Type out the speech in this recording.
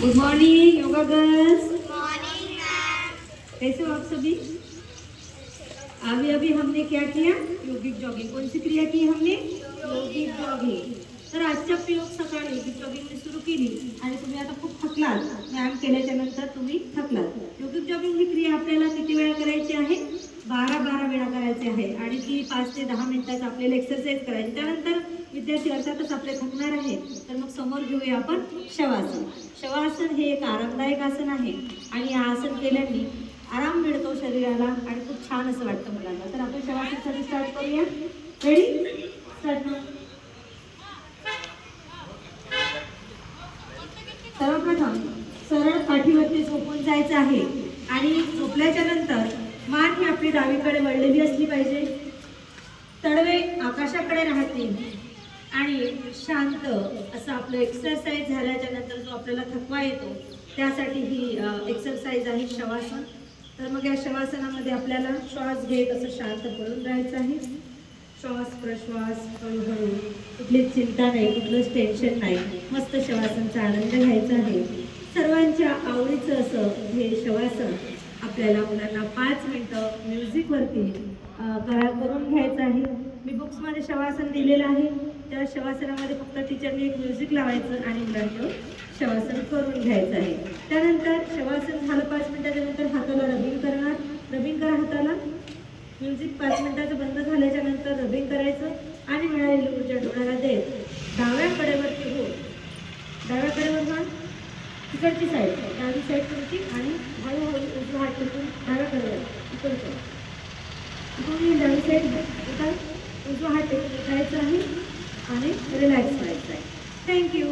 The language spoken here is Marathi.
गुड मॉर्निंग योगा गर्ल्स कैसे हो आप सभी? अभी अभी हमने क्या किया? योगिक जॉगिंग कौन सी क्रिया की हमने? योगिक जॉगिंग तर आजच्या प्रयोग सकाळी योगिक जॉगिंग सुरू केली. आणि तुम्ही आता खूप थकलात. व्यायाम केल्याच्यानंतर तुम्ही थकलात. योगिक जॉगिंग ही क्रिया आपल्याला किती वेळा करायची आहे? बारा बारा वेळा करायची आहे. आणि ती पाच ते दहा मिनिटात आपल्याला एक्सरसाइज करायची. त्यानंतर विद्यार्थी अर्थातच आपले थकणार आहे तर मग समोर घेऊया आपण शवासन. शवासन हे एक आरामदायक आसन आहे. आणि या आसन केल्याने आराम मिळतो शरीराला आणि खूप छान असं वाटतं मुलांना. तर आपण शवासन स्टार्ट करूया. रेडी स्टार्ट सर्वप्रथम सरळ पाठीवरती झोपून जायचं आहे. आणि झोपल्याच्या नंतर मान ही आपली डावीकडे वळलेली असली पाहिजे. तडवे आकाशाकडे राहतील. आणि शांत असं आपलं एक्सरसाइज झाल्याच्यानंतर जो आपल्याला थकवा येतो त्यासाठी ही एक्सरसाइज आहे शवासन. तर मग या शवासनामध्ये आपल्याला श्वास घेत असं शांत पडून राहायचं आहे. श्वास प्रश्वास हळूहळू. कुठलीच चिंता नाही कुठलंच टेन्शन नाही. मस्त शवासनचा आनंद घ्यायचा आहे. सर्वांच्या आवडीचं असं हे शवासन आपल्याला मुलांना पाच मिनटं म्युझिकवरती करा करून घ्यायचं आहे. मी बुक्समध्ये शवासन दिलेलं आहे. त्या शवासनामध्ये फक्त टीचरने एक म्युझिक लावायचं आणि मुलांचं शवासन करून घ्यायचं आहे. त्यानंतर शवासन झालं पाच मिनिटाच्या नंतर हाताला रबिंग करणार. रबिंग करा हाताला. म्युझिक पाच मिनिटाचं बंद झाल्याच्यानंतर रबिंग करायचं आणि मिळालेली ऊर्जा डोळ्याला देत. डाव्या कडेवरती हो. डाव्या कडेवर मान तिकडची साईड डावी साईड तुमची आणि हळूहळू उजवा हात तुमची डाव्या कडेवर. इकडचं. इकडून डावी साईड उठा उजवा हात उठायचा आहे आणि रिलॅक्स व्हायचं आहे. थँक्यू